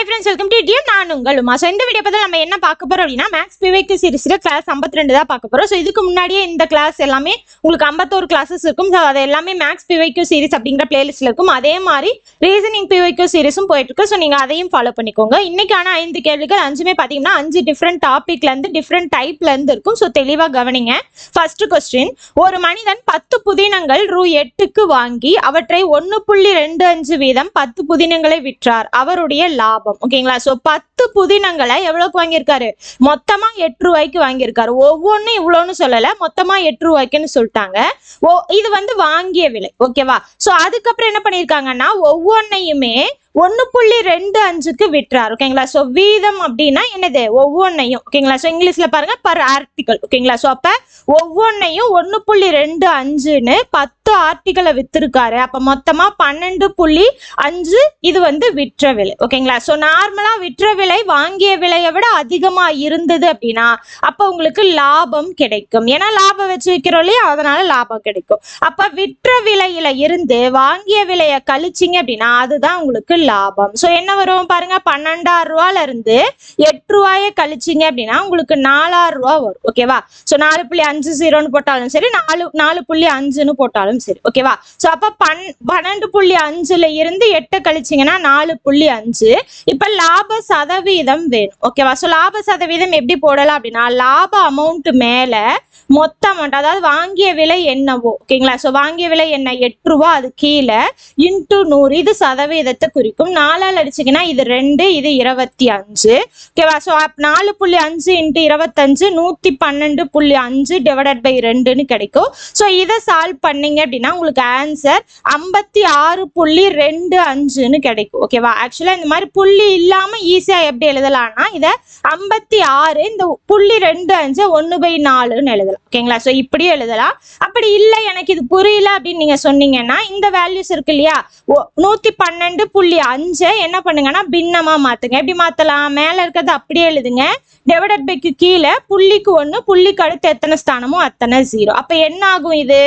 Hi friends welcome to TM நான் உங்கள் Uma so இந்த வீடியோ பற்றி நம்ம என்ன பார்க்க போறோம் அப்படின்னா மேக்ஸ் பிவேக்கு சீரிஸில் கிளாஸ் 52 தான் பார்க்க போறோம். ஸோ இதுக்கு முன்னாடியே இந்த கிளாஸ் எல்லாமே உங்களுக்கு 51 கிளாஸஸ் இருக்கும். ஸோ அது எல்லாமே மேக்ஸ் பிவைக்கு சீரிஸ் அப்படிங்கிற பிளேலிஸ்ட்ல இருக்கும். அதே மாதிரி ரீசனிங் பிவைக்கு சீரிஸும் போயிட்டுருக்கு ஸோ நீங்கள் அதையும் ஃபாலோ பண்ணிக்கோங்க. இன்றைக்கான ஐந்து கேள்விகள் அஞ்சுமே பார்த்தீங்கன்னா அஞ்சு டிஃப்ரெண்ட் டாப்பிக்லேருந்து டிஃப்ரெண்ட் டைப்ல இருந்து இருக்கும். ஸோ தெளிவாக கவனிங்க. ஃபர்ஸ்ட் கொஸ்டின் ஒரு மனிதன் பத்து புதினங்கள் ரூ எட்டுக்கு வாங்கி அவற்றை ஒன்று புள்ளி ரெண்டு அஞ்சு வீதம் பத்து புதினங்களை விற்றார். அவருடைய லாபம். ஓகேங்களா? ஸோ பத்து புதினங்களை எவ்வளோக்கு வாங்கியிருக்காரு? மொத்தமா எட்டு ரூபாய்க்கு வாங்கியிருக்காரு. ஒவ்வொன்றும் இவ்வளோன்னு சொல்லலை. மொத்தமா எட்டு ரூபாய்க்குன்னு சொல்லிட்டாங்க. ஓ இது வந்து வாங்கிய விலை. ஓகேவா? ஸோ அதுக்கப்புறம் என்ன பண்ணியிருக்காங்கன்னா ஒவ்வொன்றையுமே ஒன்று புள்ளி ரெண்டு அஞ்சுக்கு விட்டுறாரு. ஓகேங்களா ஸோ வீதம் அப்படின்னா என்னது? ஒவ்வொன்றையும் ஓகேங்களா ஸோ இங்கிலீஷில் பாருங்க பர் ஆர்டிக்கல் ஓகேங்களா ஸோ அப்போ ஒவ்வொன்றையும் ஒன்று புள்ளி ரெண்டு அஞ்சுன்னு பத்து ஆர்டிக்கலை விற்றுருக்காரு அப்போ மொத்தமாக பன்னெண்டு புள்ளி அஞ்சு இது வந்து விற்ற விலை. ஓகேங்களா ஸோ நார்மலாக விற்ற விலை வாங்கிய விலையை விட அதிகமாக இருந்தது அப்படின்னா அப்போ உங்களுக்கு லாபம் கிடைக்கும். ஏன்னா லாபம் வச்சு விற்கிறோம் இல்லையா? அதனால லாபம் கிடைக்கும். அப்போ விற்ற விலையில இருந்து வாங்கிய விலையை கழிச்சிங்க அப்படின்னா அதுதான் உங்களுக்கு லாபம். ஸோ என்ன வரும் பாருங்க? பன்னெண்டாயிரம் ரூபால இருந்து எட்டு ரூபாய கழிச்சிங்க அப்படின்னா உங்களுக்கு நாலாயிரம் ரூபா வரும். ஓகேவா ஸோ நாலு புள்ளி அஞ்சு ஜீரோன்னு போட்டாலும் சரி நாலு நாலு புள்ளி அஞ்சுன்னு போட்டாலும் சரி. ஓகேவா ஸோ அப்போ பன் பன்னெண்டு புள்ளி அஞ்சுல இருந்து எட்டை கழிச்சிங்கன்னா நாலு புள்ளி அஞ்சு. இப்போ லாப சதவீதம் வேணும். ஓகேவா ஸோ லாப சதவீதம் எப்படி போடலாம் அப்படின்னா லாப அமௌண்ட் மேலே மொத்த அமௌண்ட் அதாவது வாங்கிய விலை என்னவோ ஓகேங்களா ஸோ வாங்கிய விலை என்ன? எட்டு ரூபா அது கீழே இன்ட்டு நூறு இது சதவீதத்தை குறிக்கும் நாலால் அடிச்சிங்கன்னா இது ரெண்டு இது இருபத்தி அஞ்சு. ஓகேவா ஸோ நாலு புள்ளி அஞ்சு இன்ட்டு இருபத்தஞ்சு நூற்றி பன்னெண்டு புள்ளி அஞ்சு டிவைடட் பை ரெண்டுன்னு கிடைக்கும். ஸோ இதை சால்வ் பண்ணீங்க அப்படின்னா உங்களுக்கு ஆன்சர் ஐம்பத்தி ஆறு புள்ளி ரெண்டு அஞ்சுன்னு கிடைக்கும். ஓகேவா ஆக்சுவலாக இந்த மாதிரி புள்ளி இல்லாமல் ஈஸியாக எப்படி எழுதலாம்னா இதை ஐம்பத்தி ஆறு இந்த புள்ளி ரெண்டு அஞ்சு ஒன்று பை நாலுன்னு எழுதலாம். ஓகேங்களா ஸோ இப்படியும் எழுதலாம். அப்படி இல்லை எனக்கு இது புரியல அப்படின்னு நீங்கள் சொன்னீங்கன்னா இந்த வேல்யூஸ் இருக்கு இல்லையா? நூற்றி நூத்தி பன்னெண்டு புள்ளி அஞ்சை என்ன பண்ணுங்கன்னா பின்னமா மாத்துங்க. எப்படி மாத்தலாம்? மேல இருக்கிறது அப்படியே எழுதுங்க. டிவைடட் பைக்கு கீழே புள்ளிக்கு ஒண்ணு புள்ளிக்கு அடுத்து எத்தனை ஸ்தானமோ அத்தனை ஜீரோ அப்ப என்ன ஆகும் இது?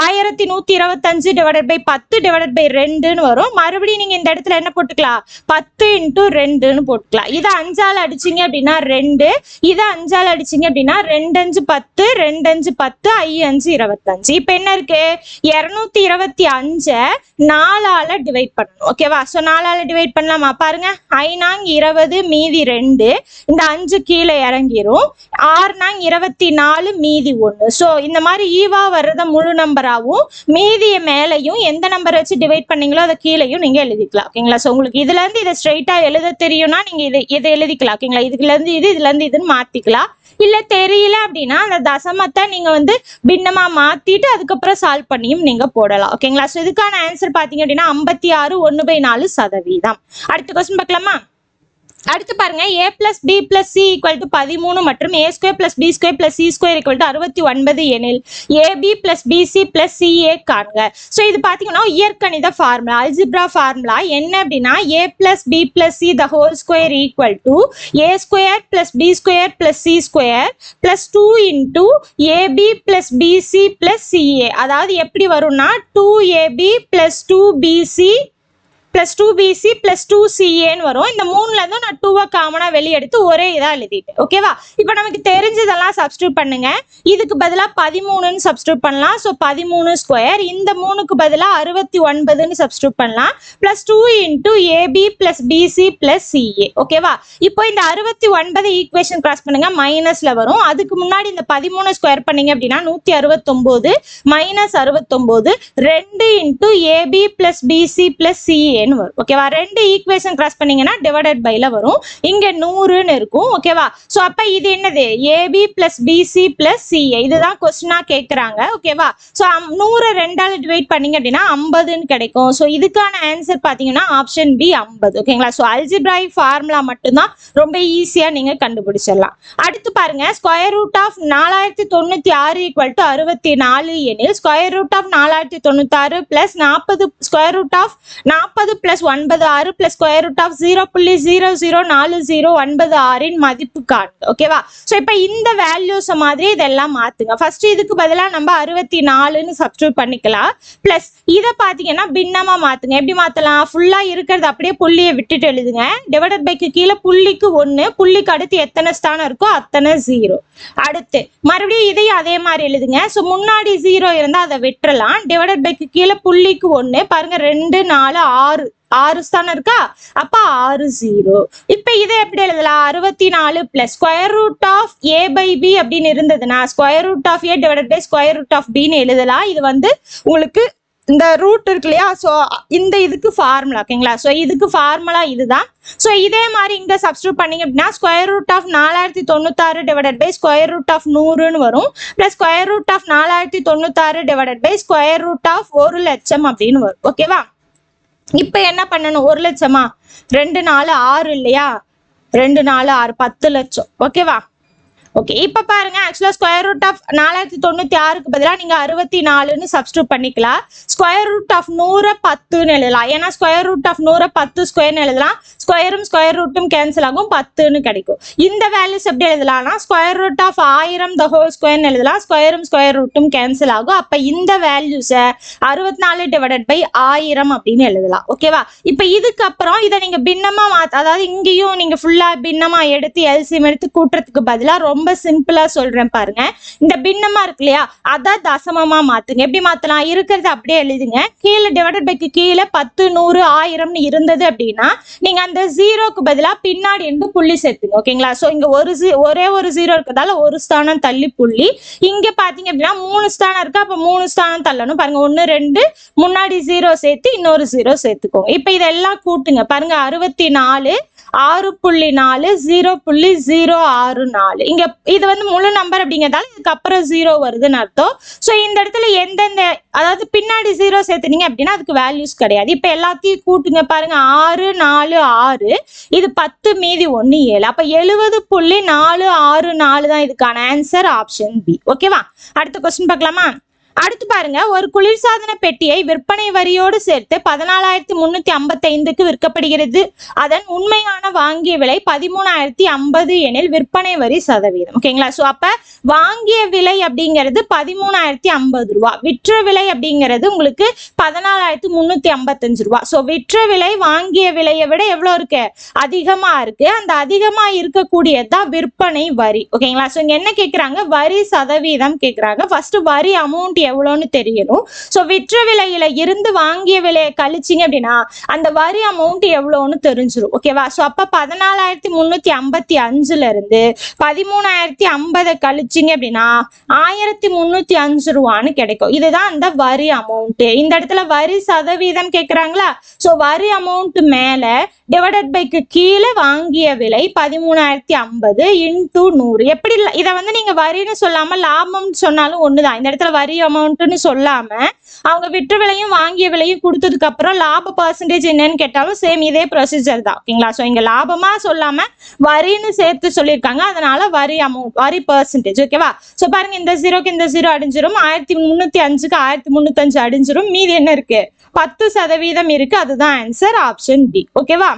ஆயிரத்தி நூத்தி இருபத்தஞ்சு டிவைடட் பை பத்து டிவைடட் பை ரெண்டுன்னு வரும். மறுபடியும் நீங்க இந்த இடத்துல என்ன போட்டுக்கலாம்? பத்து இன்ட்டு ரெண்டுன்னு போட்டுக்கலாம். இதை அஞ்சால் அடிச்சீங்க அப்படின்னா ரெண்டு. இதை அஞ்சால் அடிச்சீங்க அப்படின்னா ரெண்டு அஞ்சு பத்து ரெண்டு அஞ்சு பத்து ஐ அஞ்சு இருபத்தஞ்சு. இப்போ என்ன இருக்கு? இரநூத்தி இருபத்தி அஞ்சை நாலால டிவைட் பண்ணணும். ஓகேவா ஸோ நாலால டிவைட் பண்ணலாமா? பாருங்க. ஐநாங் இருபது மீதி ரெண்டு. இந்த அஞ்சு கீழே இறங்கிரும். ஆறுனா இருபத்தி நாலு மீதி ஒன்று ஸோ இந்த மாதிரி ஈவா வர்றத முழு நம்பராகவும் மீதிய மேலையும் எந்த நம்பர் வச்சு டிவைட் பண்ணீங்களோ அதை கீழேயும் நீங்கள் எழுதிக்கலாம் ஓகேங்களா ஸோ உங்களுக்கு இதுலேருந்து இதை ஸ்ட்ரெயிட்டாக எழுத தெரியும்னா நீங்கள் இது இதை எழுதிக்கலாம் ஓகேங்களா இதுலேருந்து இது இதுலேருந்து இதுன்னு மாற்றிக்கலாம் இல்லை தெரியல அப்படின்னா அந்த தசமத்தை நீங்கள் வந்து பின்னமாக மாற்றிட்டு அதுக்கப்புறம் சால்வ் பண்ணியும் நீங்கள் போடலாம் ஓகேங்களா ஸோ இதுக்கான ஆன்சர் பார்த்தீங்க அப்படின்னா ஐம்பத்தி ஆறு ஒன்று பை நாலு சதவீதம். அடுத்த கொஸ்டின் பார்க்கலாமா? அடுத்து பாருங்க A plus B plus C equal to பதிமூணு மற்றும் A square plus B square plus C square equal to அறுபத்தி ஒன்பது எனில் AB plus BC plus CA காண்க. ஸோ இது பார்த்தீங்கன்னா இயற்கணித ஃபார்முலா அல்ஜிப்ரா ஃபார்முலா என்ன அப்படின்னா A plus B plus C the whole square equal to A square plus B square plus C square plus two into AB plus BC plus CA அதாவது எப்படி வரும்னா two AB plus two BC plus two BC plus two சிஏன்னு வரும். இந்த மூணுலேருந்து நான் டூவை காமனாக வெளியெடுத்து ஒரே இதாக எழுதிட்டேன். ஓகேவா இப்போ நமக்கு தெரிஞ்சதெல்லாம் சப்ஸ்டியூட் பண்ணுங்க. இதுக்கு பதிலாக பதிமூணுன்னு சப்ஸ்டியூட் பண்ணலாம். ஸோ பதிமூணு ஸ்கொயர் இந்த மூணுக்கு பதிலாக அறுபத்தி ஒன்பதுன்னு சப்ஸ்டியூட் பண்ணலாம். Plus two into AB plus BC plus CA ஓகேவா இப்போ இந்த அறுபத்தி ஒன்பது ஈக்குவேஷன் கிராஸ் பண்ணுங்க. மைனஸில் வரும். அதுக்கு முன்னாடி இந்த பதிமூணு ஸ்கொயர் பண்ணீங்க அப்படின்னா நூற்றி அறுபத்தொம்போது மைனஸ் அறுபத்தொம்போது ரெண்டு into AB plus BC plus சிஏன்னு வரும். ஓகேவா ரெண்டு ஈக்குவேஷன் கிராஸ் பண்ணீங்கன்னா டிவைடட் பைல வரும். இங்க நூறுன்னு இருக்கும். ஓகேவா ஸோ அப்ப இது என்னது? AB plus BC plus CA இதுதான் கொஸ்டினா கேட்குறாங்க ஓகேவா ஸோ நூறு ரெண்டால டிவைட் பண்ணீங்க அப்படின்னா ஐம்பதுன்னு கிடைக்கும். ஸோ இதுக்கான ஆன்சர் பார்த்தீங்கன்னா ஆப்ஷன் பி ஐம்பது. ஓகேங்களா ஸோ அல்ஜிப்ராய் ஃபார்முலா மட்டும்தான் ரொம்ப ஈஸியா நீங்க கண்டுபிடிச்சிடலாம். அடுத்து பாருங்க. ஸ்கொயர் ரூட் ஆஃப் நாலாயிரத்தி தொண்ணூத்தி ஆறு ஈக்குவல் டு அறுபத்தி நாலு எனில் ஸ்கொயர் ரூட் ஆஃப் நாலாயிரத்தி தொண்ணூத்தாறு பிளஸ் நாற்பது ஸ்கொயர் ரூட் ஆஃப் நாற்பது ஒன்பது பிளஸ் ஒன்பது ஆறு plus square root of zero புள்ளி ஜீரோ ஜீரோ நாலு ஜீரோ ஒன்பது ஆறின் மதிப்பு காணுங்க ஓகேவா ஸோ இப்போ இந்த வேல்யூஸ் மாதிரி இதெல்லாம் மாத்துங்க. ஃபர்ஸ்ட் இதுக்கு பதிலாக நம்ம அறுபத்தி நாலுன்னு சப்ஸ்டியூட் பண்ணிக்கலாம். பிளஸ் இதை பார்த்தீங்கன்னா பின்னமா மாத்துங்க. எப்படி மாத்தலாம்? ஃபுல்லா இருக்கிறது அப்படியே புள்ளியை விட்டுட்டு எழுதுங்க. டிவைடட் பைக்கு கீழே புள்ளிக்கு ஒன்று புள்ளிக்கு அடுத்து எத்தனை ஸ்தானம் இருக்கோ அத்தனை ஜீரோ அடுத்து மறுபடியும் இதையும் அதே மாதிரி எழுதுங்க. ஸோ முன்னாடி ஜீரோ இருந்தால் அதை விட்டுறலாம். டிவைடட் பைக்கு கீழே புள்ளிக்கு ஒன்று பாருங்க ரெண்டு நாலு ஆறு ஆறு தானே இருக்கா அப்ப ஆறு ஜீரோ இப்ப இதை எப்படி எழுதலாம்? அறுபத்தி நாலு plus square root of A by B அப்படின்னு இருந்ததுன்னா square root of A divide by square root of பின்னு எழுதலாம். இது வந்து உங்களுக்கு இந்த ரூட் இருக்கு இல்லையா? ஸோ இந்த இதுக்கு ஃபார்முலா ஓகேங்களா ஸோ இதுக்கு ஃபார்முலா இதுதான். ஸோ இதே மாதிரி இங்கே சப்ஸ்டியூட் பண்ணீங்க அப்படின்னா ஸ்கொயர் ரூட் ஆஃப் நாலாயிரத்தி தொண்ணூத்தாறு divided by square root of நூறுன்னு வரும். ப்ளஸ் ஸ்கொயர் ரூட் ஆஃப் நாலாயிரத்தி தொண்ணூத்தாறு divided by square root of ஒரு லட்சம் அப்படின்னு வரும். ஓகேவா இப்போ என்ன பண்ணணும்? ஒரு லட்சமா? ரெண்டு நாலு ஆறு இல்லையா? ரெண்டு நாலு ஆறு பத்து லட்சம். ஓகேவா? ஓகே இப்போ பாருங்க ஆக்சுவலாக ஸ்கொயர் ரூட் ஆஃப் நாலாயிரத்தி தொண்ணூற்றி ஆறுக்கு பதிலாக நீங்கள் அறுபத்தி நாலுன்னு சப்ஸ்டியூட் பண்ணிக்கலாம். ஸ்கொயர் ரூட் ஆஃப் நூறை பத்துன்னு எழுதலாம். ஏன்னா ஸ்கொயர் ரூட் ஆஃப் நூறை பத்து ஸ்கொயர்னு எழுதலாம். ஸ்கொயரும் ஸ்கொயர் ரூட்டும் கேன்சல் ஆகும் பத்துன்னு கிடைக்கும். இந்த வேல்யூஸ் எப்படி எழுதலாம்னா ஸ்கொயர் ரூட் ஆஃப் ஆயிரம் த ஹோல் ஸ்கொயர்னு எழுதலாம். ஸ்கொயரும் ஸ்கொயர் ரூட்டும் கேன்சல் ஆகும். அப்போ இந்த வேல்யூஸை அறுபத்தி நாலு டிவைடட் பை ஆயிரம் அப்படின்னு எழுதலாம். ஓகேவா இப்போ இதுக்கப்புறம் இதை நீங்கள் பின்னமாக மாற்ற அதாவது இங்கேயும் நீங்கள் ஃபுல்லாக பின்னமாக எடுத்து எல்சியம் எடுத்து கூட்டுறதுக்கு பதிலாக ரொம்ப ரொம்ப சிம்பிளாக சொல்கிறேன் பாருங்க. இந்த பின்னமாக இருக்கு இல்லையா? அதை தசமமாக மாற்றுங்க எப்படி மாற்றலாம் இருக்கிறது அப்படியே எழுதுங்க. கீழே டிவைடட் பைக்கு கீழே பத்து நூறு ஆயிரம்னு இருந்தது அப்படின்னா நீங்கள் அந்த ஜீரோக்கு பதிலாக பின்னாடி இருந்து புள்ளி சேர்த்துங்க. ஓகேங்களா ஸோ இங்கே ஒரு ஒரே ஒரு ஜீரோ இருக்கிறதால ஒரு ஸ்தானம் தள்ளி புள்ளி. இங்கே பார்த்தீங்க அப்படின்னா மூணு ஸ்தானம் இருக்கு. அப்போ மூணு ஸ்தானம் தள்ளணும். பாருங்க. ஒன்று ரெண்டு முன்னாடி ஜீரோ சேர்த்து இன்னொரு ஜீரோ சேர்த்துக்கோங்க. இப்போ இதெல்லாம் கூட்டுங்க. பாருங்க. அறுபத்தி நாலு ஆறு புள்ளி நாலு ஜீரோ புள்ளி ஜீரோ ஆறு நாலு. இங்க இது வந்து முழு நம்பர் அப்படிங்கிறதால இதுக்கப்புறம் ஜீரோ வருதுன்னு அர்த்தம். ஸோ இந்த இடத்துல எந்தெந்த அதாவது பின்னாடி ஜீரோ சேர்த்துனீங்க அப்படின்னா அதுக்கு வேல்யூஸ் கிடையாது. இப்போ எல்லாத்தையும் கூட்டுங்க பாருங்க. ஆறு நாலு ஆறு. இது பத்து மீதி ஒன்று ஏழு. அப்போ எழுபது புள்ளி நாலு ஆறு நாலு தான் இதுக்கான ஆன்சர் ஆப்ஷன் பி ஓகேவா அடுத்த கொஸ்டின் பார்க்கலாமா? அடுத்து பாருங்க ஒரு குளிர்சாதன பெட்டியை விற்பனை வரியோடு சேர்த்து பதினாலாயிரத்தி முன்னூத்தி ஐம்பத்தி ஐந்துக்கு விற்கப்படுகிறது. அதன் உண்மையான வாங்கிய விலை பதிமூணாயிரத்தி ஐம்பது எனில் விற்பனை வரி சதவீதம். ஓகேங்களா ஸோ அப்ப வாங்கிய விலை அப்படிங்கிறது பதிமூணாயிரத்தி ஐம்பது ரூபா. விற்ற விலை அப்படிங்கிறது உங்களுக்கு பதினாலாயிரத்தி முன்னூத்தி ஐம்பத்தஞ்சு ரூபா. ஸோ விற்ற விலை வாங்கிய விலையை விட எவ்வளோ இருக்கு? அதிகமா இருக்கு. அந்த அதிகமா இருக்கக்கூடியதுதான் விற்பனை வரி. ஓகேங்களா ஸோ இங்க என்ன கேட்குறாங்க வரி சதவீதம் கேட்குறாங்க ஃபர்ஸ்ட் வரி அமௌண்ட் எவ்வளோன்னு தெரியணும். ஸோ விற்ற விலையில இருந்து வாங்கிய விலையை கழிச்சிங்க அப்படின்னா அந்த வரி அமௌண்ட் எவ்வளோன்னு தெரிஞ்சிடும் ஓகேவா ஸோ அப்போ பதினாலாயிரத்தி முந்நூற்றி ஐம்பத்தி அஞ்சுல இருந்து பதிமூணாயிரத்தி ஐம்பதை கழிச்சிங்க அப்படின்னா ஆயிரத்தி முந்நூற்றி அஞ்சு ரூபான்னு கிடைக்கும். இதுதான் அந்த வரி அமௌண்ட் இந்த இடத்துல வரி சதவீதம் கேட்குறாங்களா ஸோ வரி அமௌண்ட் மேலே டிவைடட் பைக்கு கீழே வாங்கிய விலை பதிமூணாயிரத்தி ஐம்பது இன்டூ நூறு. எப்படி இதை வந்து நீங்கள் வரின்னு சொல்லாமல் லாபம்னு சொன்னாலும் ஒன்று தான் இந்த இடத்துல வரி அமௌண்ட்டுன்னு சொல்லாமல் அவங்க விற்ற விலையும் வாங்கிய விலையும் கொடுத்ததுக்கப்புறம் லாப பர்சன்டேஜ் என்னன்னு கேட்டாலும் சேம் இதே ப்ரொசீஜர் தான். ஓகேங்களா? ஸோ இங்கே லாபமாக சொல்லாமல் வரின்னு சேர்த்து சொல்லியிருக்காங்க. அதனால வரி அமௌண்ட் வரி பர்சன்டேஜ் ஓகேவா ஸோ பாருங்க இந்த ஜீரோக்கு இந்த ஜீரோ அடிஞ்சிரும். ஆயிரத்தி முந்நூற்றி அஞ்சுக்கு ஆயிரத்தி முந்நூற்றஞ்சு அடிஞ்சிரும். மீதி என்ன இருக்குது பத்து சதவீதம் இருக்குது அதுதான் ஆன்சர் ஆப்ஷன் டி ஓகேவா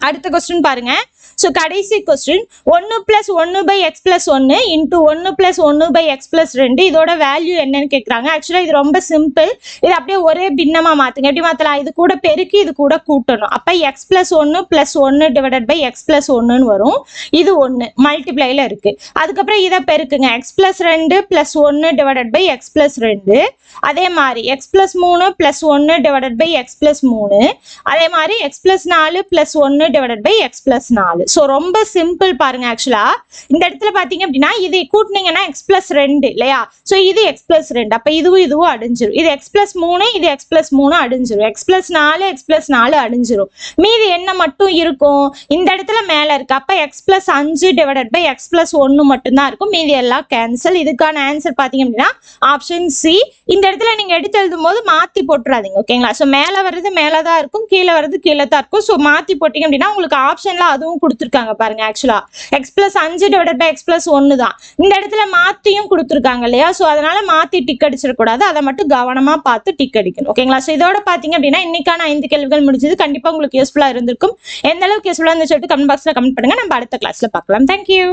அடுத்த கொஸ்டின் பாருங்கள் ஸோ கடைசி கொஸ்டின் ஒன்று ப்ளஸ் ஒன்று பை எக்ஸ் ப்ளஸ் ஒன்று இன்ட்டு ஒன்று ப்ளஸ் ஒன்று பை எக்ஸ் ப்ளஸ் ரெண்டு இதோட வேல்யூ என்னன்னு கேட்குறாங்க ஆக்சுவலாக இது ரொம்ப சிம்பிள் இது அப்படியே ஒரே பின்னமாக மாற்றுங்க எப்படி மாற்றலாம் இது கூட பெருக்கி இது கூட கூட்டணும் அப்போ எக்ஸ் ப்ளஸ் ஒன்று ப்ளஸ் ஒன்று டிவைடட் பை எக்ஸ் ப்ளஸ் ஒன்றுன்னு வரும் இது ஒன்று மல்டிப்ளைல இருக்குது அதுக்கப்புறம் இதை பெருக்குங்க எக்ஸ் ப்ளஸ் ரெண்டு ப்ளஸ் ஒன்று டிவைடட் பை எக்ஸ் ப்ளஸ் ரெண்டு அதே மாதிரி எக்ஸ் ப்ளஸ் மூணு ப்ளஸ் ஒன்று டிவைடட் பை எக்ஸ் ப்ளஸ் மூணு அதே மாதிரி எக்ஸ் ப்ளஸ் நாலு ப்ளஸ் ஒன்று டிவைடட் பை எக்ஸ் ப்ளஸ் நாலு ஸோ ரொம்ப சிம்பிள் பாருங்க ஆக்சுவலா இந்த இடத்துல பார்த்தீங்க அப்படின்னா இது கூட்டினீங்கன்னா எக்ஸ் பிளஸ் ரெண்டு இல்லையா? ஸோ இது எக்ஸ் பிளஸ் ரெண்டு. அப்போ இதுவும் இதுவும் அடிஞ்சிரும். இது எக்ஸ் பிளஸ் மூணு இது எக்ஸ் பிளஸ் மூணு அடிஞ்சிரும். எக்ஸ் பிளஸ் நாலு எக்ஸ் பிளஸ் நாலு அடிஞ்சிரும். மீதி என்ன மட்டும் இருக்கும்? இந்த இடத்துல மேலே இருக்கு. அப்போ எக்ஸ் ப்ளஸ் அஞ்சு டிவைடட் பை எக்ஸ் ப்ளஸ் ஒன்று மட்டும்தான் இருக்கும். மீதி எல்லாம் கேன்சல் இதுக்கான ஆன்சர் பார்த்தீங்க அப்படின்னா ஆப்ஷன் சி இந்த இடத்துல நீங்கள் எடுத்து எழுதும் போது மாற்றி போட்டுறாதீங்க ஓகேங்களா ஸோ மேலே வர்றது மேலே தான் இருக்கும். கீழே வர்றது கீழே தான் இருக்கும். ஸோ மாற்றி போட்டிங்க அப்படின்னா உங்களுக்கு ஆப்ஷனில் அதுவும் கொடுத்துருக்காங்க பாருங்க ஆக்சுவலா எக்ஸ் பிளஸ் அஞ்சு டிவைடட் பை எக்ஸ் பிளஸ் ஒன்று தான். இந்த இடத்துல மாத்தியும் கொடுத்துருக்காங்க இல்லையா? ஸோ அதனால மாத்தி டிக் அடிச்சிடக்கூடாது அதை மட்டும் கவனமா பார்த்து டிக் அடிக்கணும். ஓகேங்களா ஸோ இதோட பார்த்தீங்க அப்படின்னா இன்னைக்கான ஐந்து கேள்விகள் முடிஞ்சது. கண்டிப்பா உங்களுக்கு யூஸ்ஃபுல்லா இருந்திருக்கும். எந்த அளவுக்கு யூஸ்ஃபுல்லா இருந்துச்சு சொல்லிட்டு கமெண்ட் பாக்ஸ்ல கமெண்ட் பண்ணுங்க. நம்ம அடுத்த கிளாஸ்ல பார்க்கலாம். தேங்க்யூ